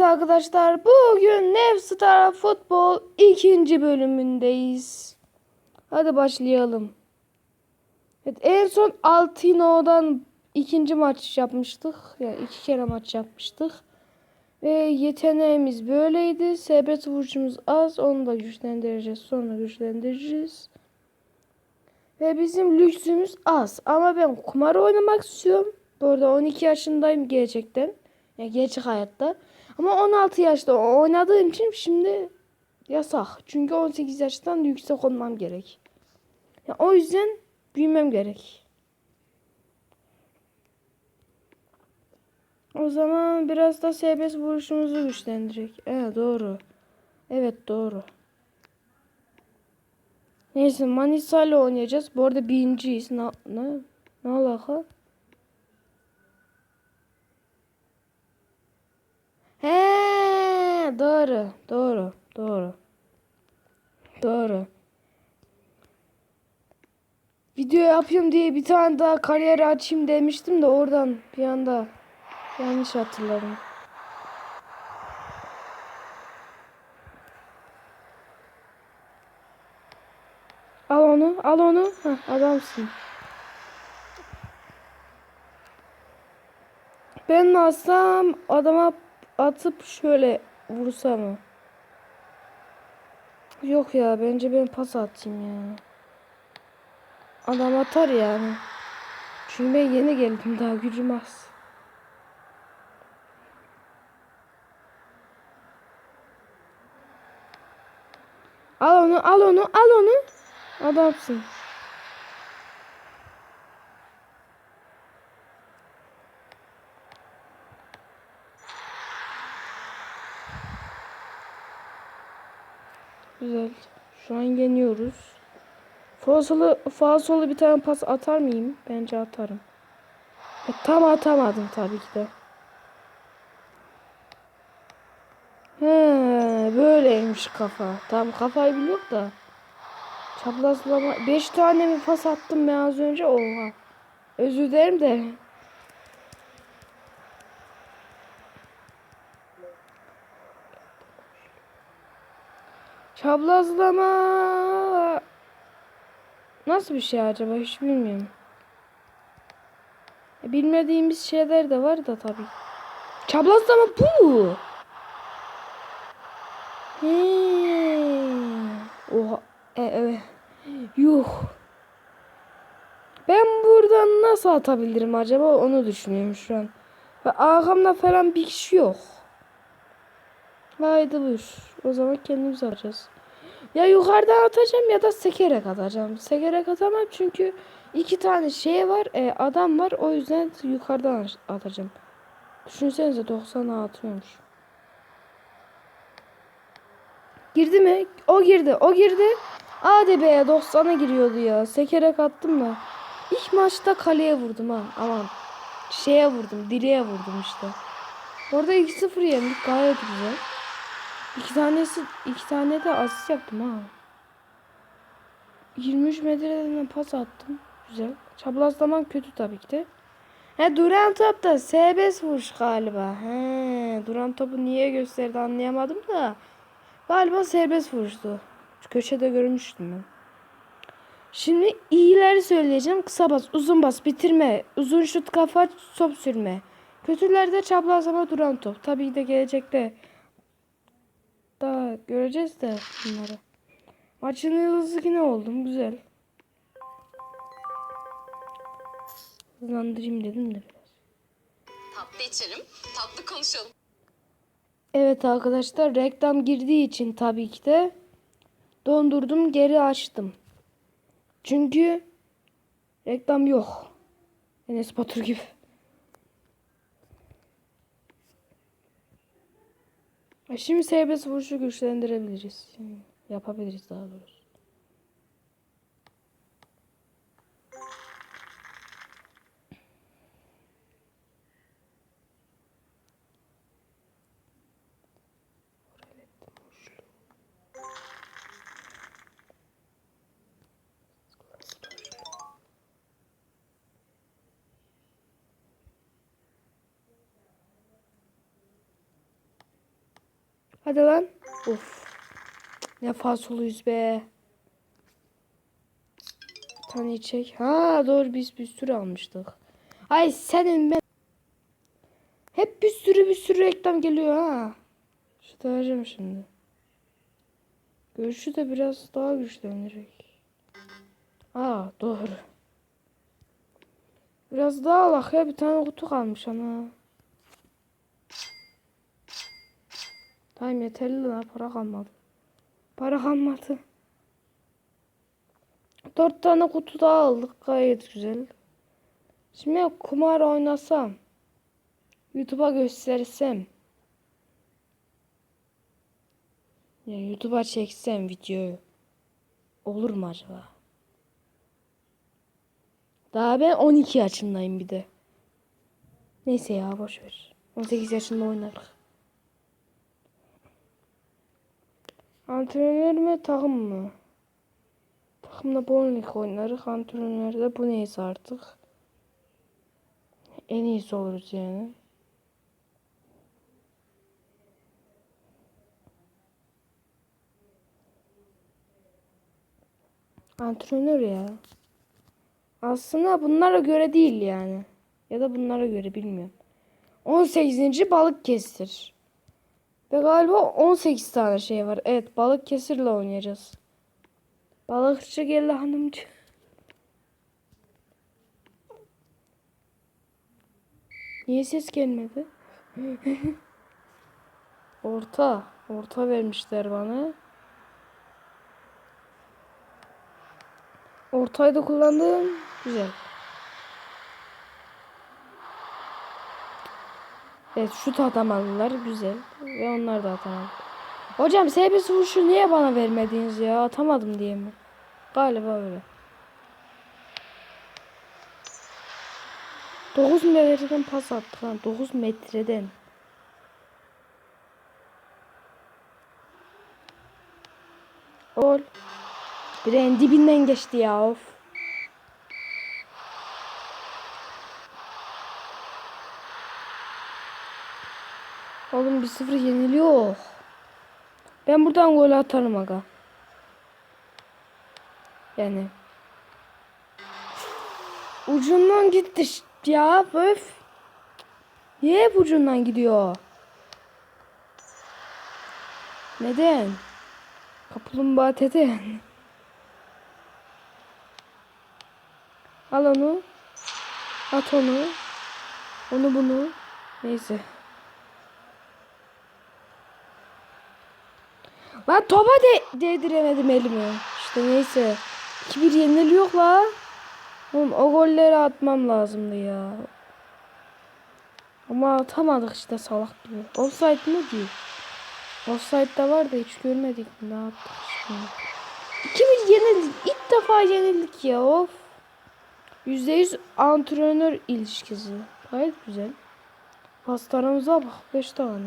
Evet arkadaşlar bugün Nevstar Futbol ikinci bölümündeyiz. Hadi başlayalım. Evet, en son Altino'dan ikinci maç yapmıştık. Yani iki kere maç yapmıştık. Ve yeteneğimiz böyleydi. Sebet vuruşumuz az. Onu da güçlendireceğiz. Sonra güçlendireceğiz. Ve bizim lüksümüz az. Ama ben kumar oynamak istiyorum. Bu arada 12 yaşındayım gerçekten. Yani gerçek hayatta. Ama 16 yaşta oynadığım için şimdi yasak. Çünkü 18 yaştan yüksek olmam gerek. Yani o yüzden büyümem gerek. O zaman biraz da serbest vuruşumuzu güçlendirecek. Evet doğru. Evet doğru. Neyse Manisa ile oynayacağız. Bu arada birinciyiz. Ne, ne, ne alaka? He doğru. Doğru. Doğru. Doğru. Video yapıyorum diye bir tane daha kariyer açayım demiştim de oradan bir anda yanlış hatırladım. Al onu, al onu. Heh, adamsın. Ben alsam adama atıp şöyle vursa mı? Yok ya bence ben pas atayım ya. Adam atar yani. Çünkü ben yeni geldim daha gücüm az. Al onu al onu al onu. Adamsın. Güzel. Şu an yeniyoruz. Fasolu, fasolu bir tane pas atar mıyım? Bence atarım. E, tam atamadım tabii ki de. He, böyleymiş kafa. Tam kafayı biliyor da. Çaprazlama. 5 tane mi pas attım ben az önce? Oha. Özür dilerim de. Çaprazlama. Nasıl bir şey acaba hiç bilmiyorum. E, Bilmediğimiz şeyler de var da tabii. Çaprazlama bu. He. Oha. E, evet. Yuh. Ben buradan nasıl atabilirim acaba onu düşünüyorum şu an. Ve arkamda falan bir kişi yok. Haydi buyur. O zaman kendimiz atacağız. Ya yukarıdan atacağım ya da sekerek atacağım. Sekerek atamam çünkü iki tane şey var. E, adam var. O yüzden yukarıdan atacağım. Düşünsenize 90'a atıyormuş. Girdi mi? O girdi. O girdi. Hadi be 90'a giriyordu ya. Sekerek attım da. İlk maçta kaleye vurdum ha. Aman. Şeye vurdum. Direğe vurdum işte. Orada 2-0 yendik. Gayet güzel. İki tanesi, iki tane de asist yaptım ha. 23 metreden pas attım. Güzel. Çaprazlaman kötü tabii ki de. He duran top da serbest vuruş galiba. He duran topu niye gösterdi anlayamadım da. Galiba serbest vuruştu. Şu köşede görmüştüm ben. Şimdi iyileri söyleyeceğim. Kısa bas, uzun bas, bitirme, uzun şut kafa, top sürme. Kötülerde çaprazlama duran top. Tabii ki de gelecekte daha göreceğiz de bunları. Maçın yıldızı yine oldum. Güzel. Hızlandırayım dedim de biraz. Tatlı içelim, tatlı konuşalım. Evet arkadaşlar reklam girdiği için tabii ki de dondurdum geri açtım. Çünkü reklam yok. Enes Batur gibi. Şimdi serbest vuruşu güçlendirebiliriz. Yapabiliriz daha doğrusu. Hadi lan. Of. Ne fasoluyuz be. Bir tane içecek. Ha doğru biz bir sürü almıştık. Ay senin ben. Hep bir sürü bir sürü reklam geliyor ha. Şu vereceğim şimdi. Görüşü de biraz daha güçlenecek. Aa doğru. Biraz daha alak ya bir tane kutu kalmış ana. Tamam yeterli lan para kalmadı. Para kalmadı. Dört tane kutu daha aldık gayet güzel. Şimdi kumar oynasam. YouTube'a göstersem. Ya YouTube'a çeksem videoyu. Olur mu acaba? Daha ben 12 yaşındayım bir de. Neyse ya boş ver. 18 yaşında oynarız. Antrenör mü takım mı? Takımda bowling oynarız. Antrenörde bu neyse artık. En iyisi oluruz yani. Antrenör ya. Aslında bunlara göre değil yani. Ya da bunlara göre bilmiyorum. 18. balık kestir. Ve galiba 18 tane şey var. Evet balık kesirle oynayacağız. Balıkçı geldi hanımcı. Niye ses gelmedi? Orta. Orta vermişler bana. Ortayı da kullandım. Güzel. Evet şut atamadılar. Güzel. Ve onlar da atamadı. Hocam serbest vuruşu niye bana vermediniz ya? Atamadım diye mi? Galiba öyle. 9 metreden pas attı lan. 9 metreden. Gol. En dibinden geçti ya of. Oğlum bir sıfır yeniliyor. Ben buradan gol atarım aga. Yani. Ucundan gitti ya öf. Niye hep ucundan gidiyor? Neden? Kaplumbağa neden? Al onu. At onu. Onu bunu. Neyse. Lan topa de değdiremedim elimi. İşte neyse. 2-1 yeniliyor la. Oğlum o golleri atmam lazımdı ya. Ama atamadık işte salak gibi. Offside mı ki? Offside de var da hiç görmedik. Ne yaptık şimdi? 2-1 yenildik. İlk defa yenildik ya of. %100 antrenör ilişkisi. Gayet güzel. Pastaramıza bak. 5 tane.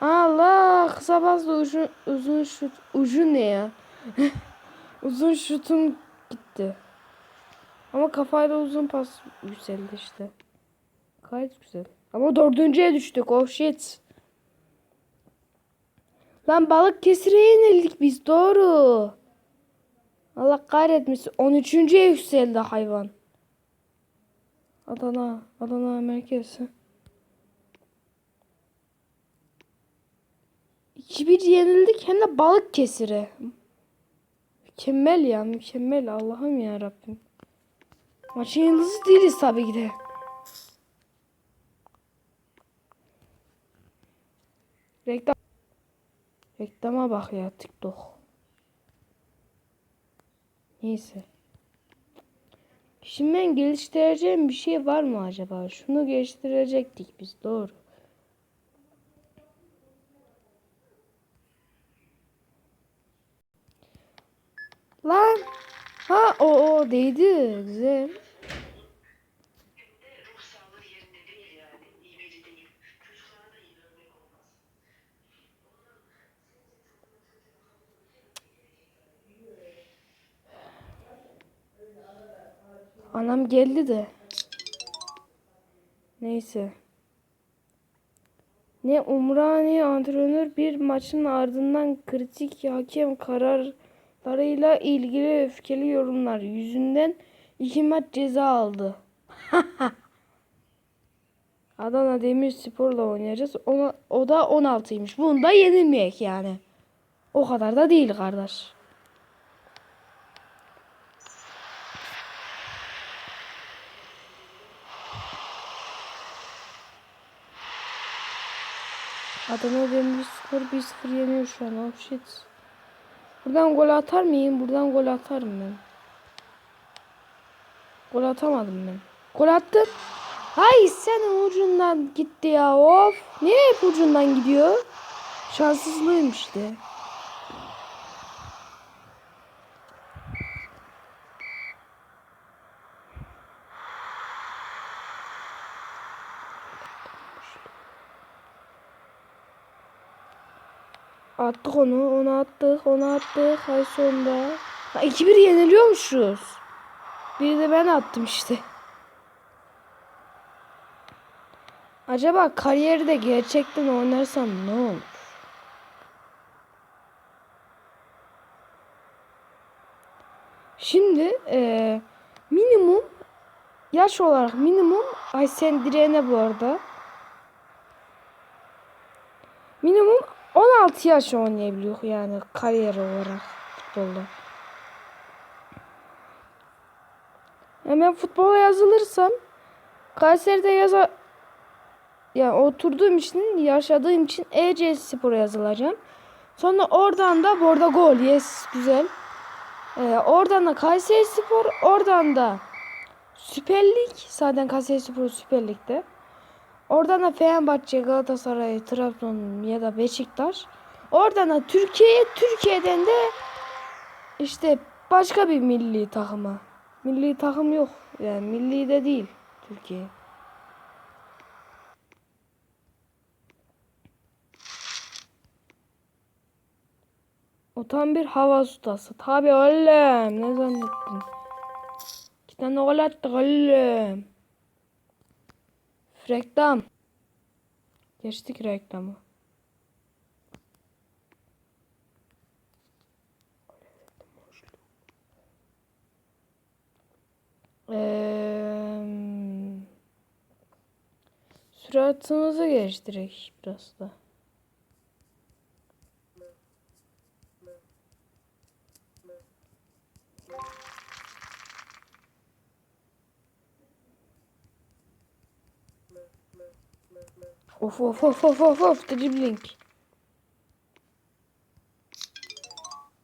Allah kısa pasla uzun, uzun şut. Ucu ne ya? uzun şutum gitti. Ama kafayla uzun pas yükseldi işte. Gayet güzel. Ama dördüncüye düştük. Oh shit. Lan balık kesire yenildik biz. Doğru. Allah kahretmesin. 13. yükseldi hayvan. Adana. Adana merkez. 2-1 yenildik hem de balık kesiri. Mükemmel ya mükemmel Allah'ım ya Rabbim. Maçın yıldızı değiliz tabii ki de. Reklam. Reklama bak ya TikTok. Neyse. Şimdi ben geliştireceğim bir şey var mı acaba? Şunu geliştirecektik biz doğru. İyi örnek olmaz. Anam geldi de. Neyse. Ne Umrani antrenör bir maçın ardından kritik hakem kararlarıyla ilgili öfkeli yorumlar yüzünden iki maç ceza aldı. Adana Demirspor'la oynayacağız. Ona, o da 16'ymış. Bunu da yenilmeyek yani. O kadar da değil kardeş. Adana Demirspor 1-0 yeniyor şu an. Oh shit. Buradan gol atar mıyım? Buradan gol atarım ben. Gol atamadım ben. Gol attım. Hay sen ucundan gitti ya of. Niye hep ucundan gidiyor? Şanssızlığım işte. Attık onu, onu attık, onu attık. Hay sonunda. Ha 2-1 yeniliyormuşuz. Bir de ben attım işte. Acaba kariyerde gerçekten oynarsam ne olur? Şimdi eee, minimum yaş olarak minimum ay sen direğine bu arada. Minimum 16 yaş oynayabiliyor yani kariyer olarak futbolda. Hemen futbola yazılırsam Kayseri'de yaza ya oturduğum için yaşadığım için EC Spor'a yazılacağım. Sonra oradan da bu arada gol yes güzel. Ee, oradan da Kayseri Spor oradan da Süper Lig zaten Kayseri Spor Süper Lig'de. Oradan da Fenerbahçe, Galatasaray, Trabzon ya da Beşiktaş. Oradan da Türkiye'ye, Türkiye'den de işte başka bir milli takıma. Milli takım yok. Yani milli de değil Türkiye. O tam bir hava ustası. Tabi oğlum. Ne zannettin? İki tane gol attık oğlum. Reklam. Geçtik reklamı. Eee Süratimizi geliştirek biraz da. Of of of of of of dribbling.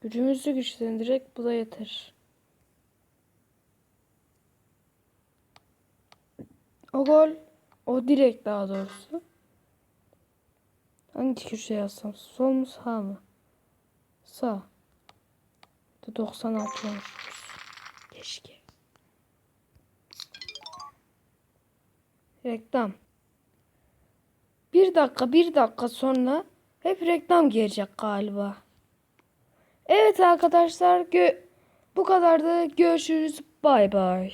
Gücümüzü güçlendirerek bu da yeter. O gol. O direkt daha doğrusu. Hangi köşeye yazsam? Sol mu sağ mı? Sağ. Da 96 olmuş. Keşke. Reklam. Bir dakika bir dakika sonra hep reklam gelecek galiba. Evet arkadaşlar bu kadardı. Görüşürüz. Bay bay.